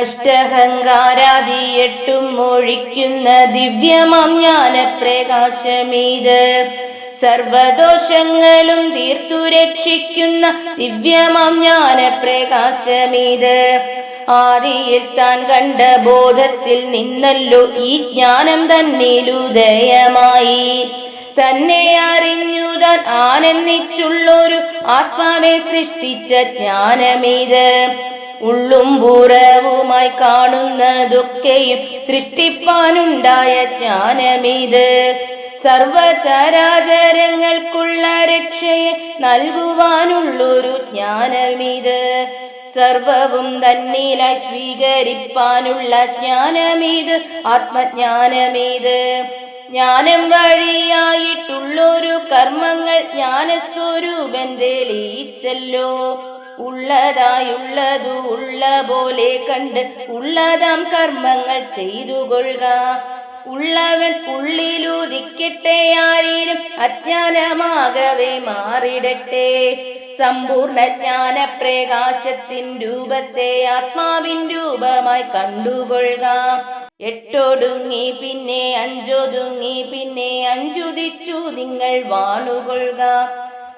അഷ്ടഹങ്കാരാദി എട്ടും ഒഴിക്കുന്ന ദിവ്യമാം ജ്ഞാനപ്രകാശമീത്. സർവദോഷങ്ങളും തീർത്തു രക്ഷിക്കുന്ന ദിവ്യമാം ജ്ഞാനപ്രകാശമീത്. ആദിയിൽ താൻ കണ്ട ബോധത്തിൽ നിന്നല്ലോ ഈ ജ്ഞാനം തന്നിലുദയമായി തന്നെ അറിഞ്ഞു താൻ ആനന്ദിച്ചുള്ളൊരു ആത്മാവെ സൃഷ്ടിച്ച ജ്ഞാനമിത്. ഉള്ളും പൂറവുമായി കാണുന്നതൊക്കെയും സൃഷ്ടിപ്പാനുണ്ടായ ജ്ഞാനമിത്. സർവചരാചരങ്ങൾക്കുള്ള രക്ഷയെ നൽകുവാനുള്ളൊരു ജ്ഞാനമിത്. സർവവും തന്നിലായി സ്വീകരിപ്പാനുള്ള ജ്ഞാനമീത് ആത്മജ്ഞാനമീത്. ജ്ഞാനം വഴിയായിട്ടുള്ളൊരു കർമ്മങ്ങൾ ജ്ഞാനസ്വരൂപൻ തെളിയിച്ചല്ലോ. ഉള്ളതായുള്ളതു ഉള്ള പോലെ കണ്ട് ഉള്ളതാം കർമ്മങ്ങൾ ചെയ്തു കൊള്ളുക. ഉള്ളവൻ ഉള്ളിലുദിക്കട്ടെ ആരിലും അജ്ഞാനമാകവേ മാറിടട്ടെ. സമ്പൂർണ ജ്ഞാന പ്രകാശത്തിൻ രൂപത്തെ ആത്മാവിൻ രൂപമായി കണ്ടുകൊള്ളുക. എട്ടൊടുങ്ങി പിന്നെ അഞ്ചൊതുങ്ങി പിന്നെ അഞ്ചുദിച്ചു നിങ്ങൾ വാണുകൊള്ളുക.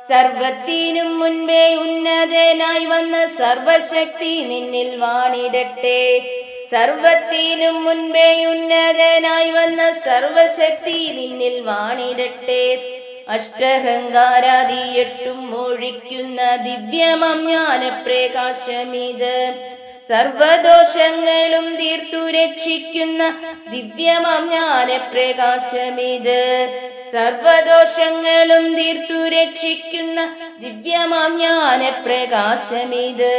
സർവത്തിനും മുൻപേ ഉന്നതനായി വന്ന സർവശക്തി നിന്നിൽ വാണിടട്ടെ. സർവത്തിനും മുൻപേ ഉന്നതനായി വന്ന സർവശക്തി നിന്നിൽ വാണിടട്ടെ. അഷ്ടഹങ്കാരാദി എട്ടും ഒഴിക്കുന്ന ദിവ്യമം ജ്ഞാനപ്രകാശമിത്. സർവദോഷങ്ങളും തീർത്തു രക്ഷിക്കുന്ന ദിവ്യമം ജ്ഞാനപ്രകാശമിത്. സർവദോഷങ്ങളും തീർത്തു രക്ഷിക്കുന്ന ദിവ്യമാം ജ്ഞാനപ്രകാശമിത്